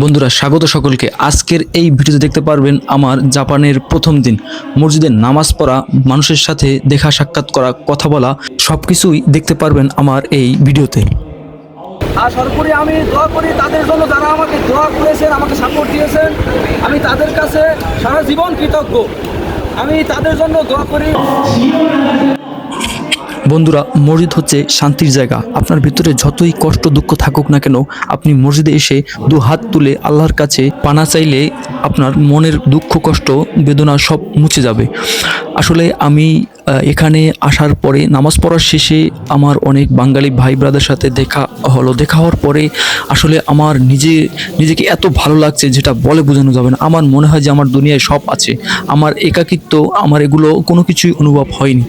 বন্ধুরা, স্বাগত সকলকে। আজকের এই ভিডিওতে দেখতে পারবেন আমার জাপানের প্রথম দিন। মসজিদে নামাজ পড়া, মানুষের সাথে দেখা সাক্ষাৎ করা, কথা বলা সব কিছুই দেখতে পারবেন আমার এই ভিডিওতে। আর সর্বোপরি আমি দোয়া করি তাদের জন্য, যারা আমাকে দোয়া করেছেন, আমাকে সাপোর্ট দিয়েছেন, আমি তাদের কাছে সারা জীবন কৃতজ্ঞ। আমি তাদের জন্য দোয়া করি। বন্ধুরা, মসজিদ হচ্ছে শান্তির জায়গা। আপনার ভিতরে যতই কষ্ট, দুঃখ থাকুক না কেন, আপনি মসজিদে এসে দু হাত তুলে আল্লাহর কাছে পানা চাইলে আপনার মনের দুঃখ, কষ্ট, বেদনা সব মুছে যাবে। আসলে আমি এখানে আসার পরে, নামাজ পড়ার শেষে আমার অনেক বাঙালি ভাই ব্রাদের সাথে দেখা হলো। দেখা হওয়ার পরে আসলে আমার নিজে, নিজেকে এত ভালো লাগছে যেটা বলে বোঝানো যাবে না। আমার মনে হয় যে আমার দুনিয়ায় সব আছে। আমার একাকিত্ব, আমার এগুলো কোনো কিছুই অনুভব হয়নি।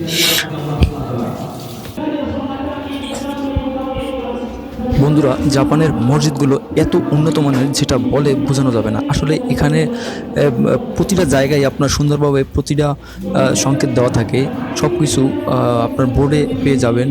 বন্ধুরা, জাপানের মসজিদগুলো এত উন্নত মানের যেটা বলে বোঝানো যাবে না। আসলে এখানে প্রতিটা জায়গায় আপনার সুন্দরভাবে প্রতিটা সংকেত দেওয়া থাকে। সব কিছু আপনার বোর্ডে পেয়ে যাবেন।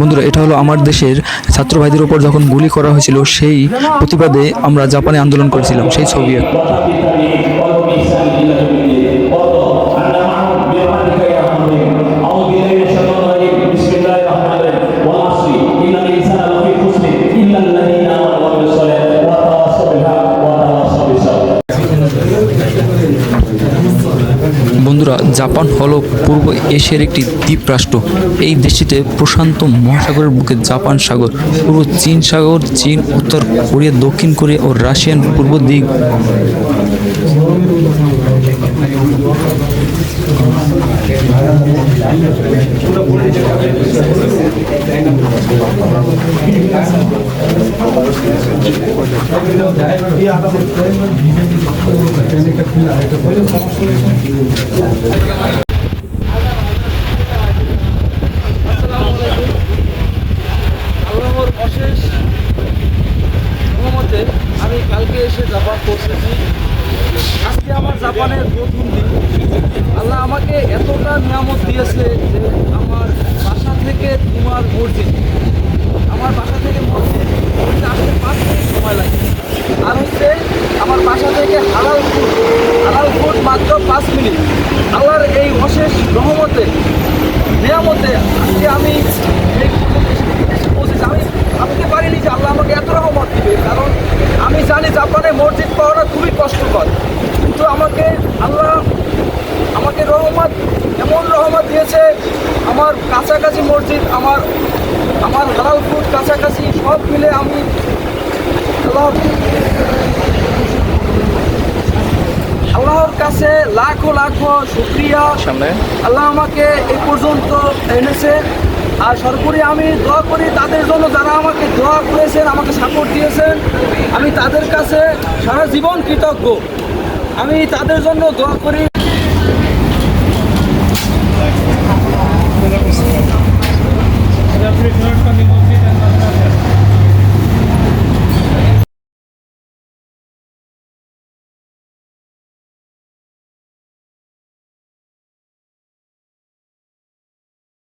বন্ধুরা, এটা হলো আমার দেশের ছাত্র ভাইদের উপর যখন গুলি করা হয়েছিল, সেই প্রতিবাদে আমরা জাপানে আন্দোলন করেছিলাম, সেই ছবি। বন্ধুরা, জাপান হলো পূর্ব এশিয়ার একটি দ্বীপ রাষ্ট্র। এই দেশটিতে প্রশান্ত মহাসাগরের বুকে জাপান সাগর, পূর্ব চীন সাগর, চীন, উত্তর কোরিয়া, দক্ষিণ কোরিয়া ও রাশিয়ান পূর্ব দিক। আমি কালকে এসে জাপান পৌঁছেছি আজকে আমার জাপানের প্রথম দিন আল্লাহ আমাকে এতটা নিয়ামত দিয়েছে যে আমার বাসা থেকে তোমার মসজিদ। আমার বাসা থেকে মসজিদ। আসতে পাঁচ মিনিট সময় লাগে। আর হচ্ছে, আমার বাসা থেকে হালাল ফুড হালাল ফুড মাত্র পাঁচ মিনিট। আল্লাহর এই অশেষ রহমতে নিয়ামতে আজকে আমি এই এসে পৌঁছেছি আমি ভাবতে পারিনি যে আল্লাহ আমাকে এত রহমত দিবে কারণ আমি জানি জাপানে মসজিদ পাওয়াটা খুবই কষ্টকর কিন্তু আমাকে আল্লাহ আমাকে রহমত এমন রহমত দিয়েছে। আমার কাছাকাছি মসজিদ আমার আমার হালাল ফুড কাছাকাছি সব মিলে আমি আল্লাহ আল্লাহর কাছে লাখো লাখো শুক্রিয়া। সামনে। আল্লাহ আমাকে এই পর্যন্ত এনেছে। আর সর্বোপরি আমি দোয়া করি তাদের জন্য যারা আমাকে দোয়া করেছেন আমাকে সাপোর্ট দিয়েছেন আমি তাদের কাছে সারা জীবন কৃতজ্ঞ। আমি তাদের জন্য দোয়া করি।